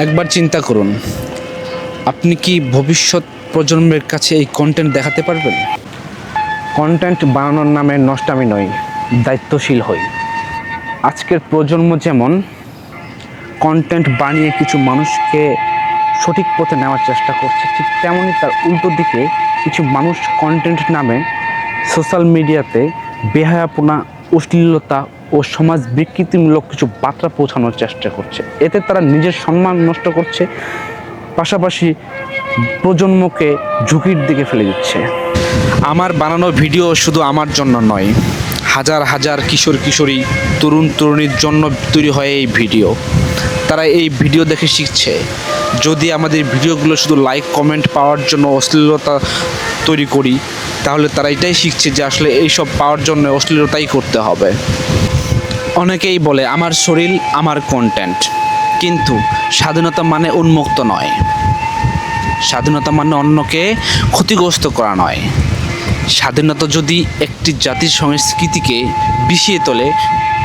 একবার চিন্তা করুন, আপনি কি ভবিষ্যৎ প্রজন্মের কাছে এই কন্টেন্ট দেখাতে পারবেন? কন্টেন্ট বানানোর নামে নষ্টামি নয় দায়িত্বশীল হই। আজকের প্রজন্ম যেমন কন্টেন্ট বানিয়ে কিছু মানুষকে সঠিক পথে নেওয়ার চেষ্টা করছে, ঠিক তেমনই তার উল্টো দিকে কিছু মানুষ কন্টেন্ট নামে সোশ্যাল মিডিয়াতে বেহায়াপনা, অশ্লীলতা ও সমাজ বিকৃতিমূলক কিছু বার্তা পৌঁছানোর চেষ্টা করছে। এতে তারা নিজের সম্মান নষ্ট করছে, পাশাপাশি প্রজন্মকে ঝুঁকির দিকে ফেলে দিচ্ছে। আমার বানানো ভিডিও শুধু আমার জন্য নয়, হাজার হাজার কিশোর কিশোরী, তরুণ তরুণীর জন্য তৈরি হয় এই ভিডিও। তারা এই ভিডিও দেখে শিখছে, যদি আমাদের ভিডিওগুলো শুধু লাইক কমেন্ট পাওয়ার জন্য অশ্লীলতা তৈরি করি, তাহলে তারা এটাই শিখছে যে আসলে এইসব পাওয়ার জন্য অশ্লীলতাই করতে হবে। অনেকেই বলে, আমার শরীর, আমার কন্টেন্ট কিন্তু স্বাধীনতা মানে উন্মুক্ত নয়। স্বাধীনতা মানে অন্যকে ক্ষতিগ্রস্ত করা নয়। স্বাধীনতা যদি একটি জাতির সংস্কৃতিকে বিষিয়ে তোলে,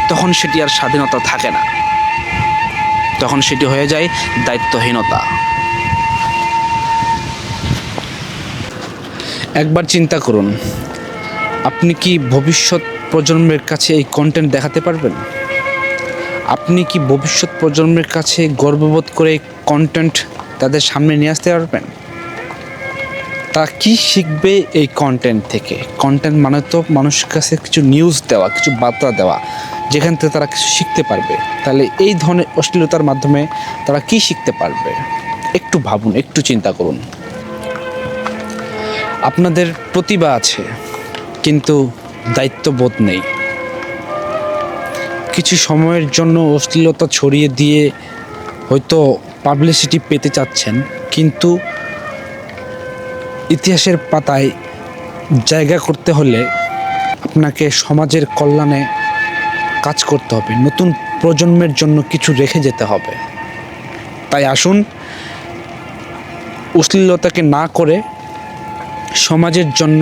তখন সেটি আর স্বাধীনতা থাকে না। তখন সেটি হয়ে যায় দায়িত্বহীনতা। একবার চিন্তা করুন, আপনি কি ভবিষ্যৎ প্রজন্মের কাছে এই কন্টেন্ট দেখাতে পারবেন? আপনি কি ভবিষ্যৎ প্রজন্মের কাছে গর্ববোধ করে এই কন্টেন্ট তাদের সামনে নিয়ে আসতে পারবেন? তারা কি শিখবে এই কন্টেন্ট থেকে? কন্টেন্ট মানে তো মানুষের কাছে কিছু নিউজ দেওয়া, কিছু বার্তা দেওয়া, যেখান থেকে তারা কিছু শিখতে পারবে। তাহলে এই ধরনের অশ্লীলতার মাধ্যমে তারা কি শিখতে পারবে? একটু ভাবুন, একটু চিন্তা করুন। আপনাদের প্রতিভা আছে, কিন্তু দায়িত্ববোধ নেই। কিছু সময়ের জন্য অশ্লীলতা ছড়িয়ে দিয়ে হয়তো পাবলিসিটি পেতে চাচ্ছেন, কিন্তু ইতিহাসের পাতায় জায়গা করতে হলে আপনাকে সমাজের কল্যাণে কাজ করতে হবে, নতুন প্রজন্মের জন্য কিছু রেখে যেতে হবে। তাই আসুন, অশ্লীলতাকে না করে সমাজের জন্য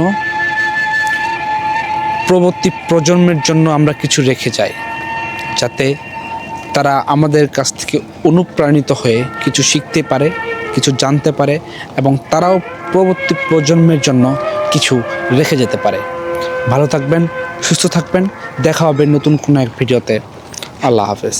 পরবর্তী প্রজন্মের জন্য আমরা কিছু রেখে যাই, যাতে তারা আমাদের কাছ থেকে অনুপ্রাণিত হয়ে কিছু শিখতে পারে, কিছু জানতে পারে এবং তারাও পরবর্তী প্রজন্মের জন্য কিছু রেখে যেতে পারে। ভালো থাকবেন, সুস্থ থাকবেন, দেখা হবে নতুন কোনো এক ভিডিওতে। আল্লাহ হাফেজ।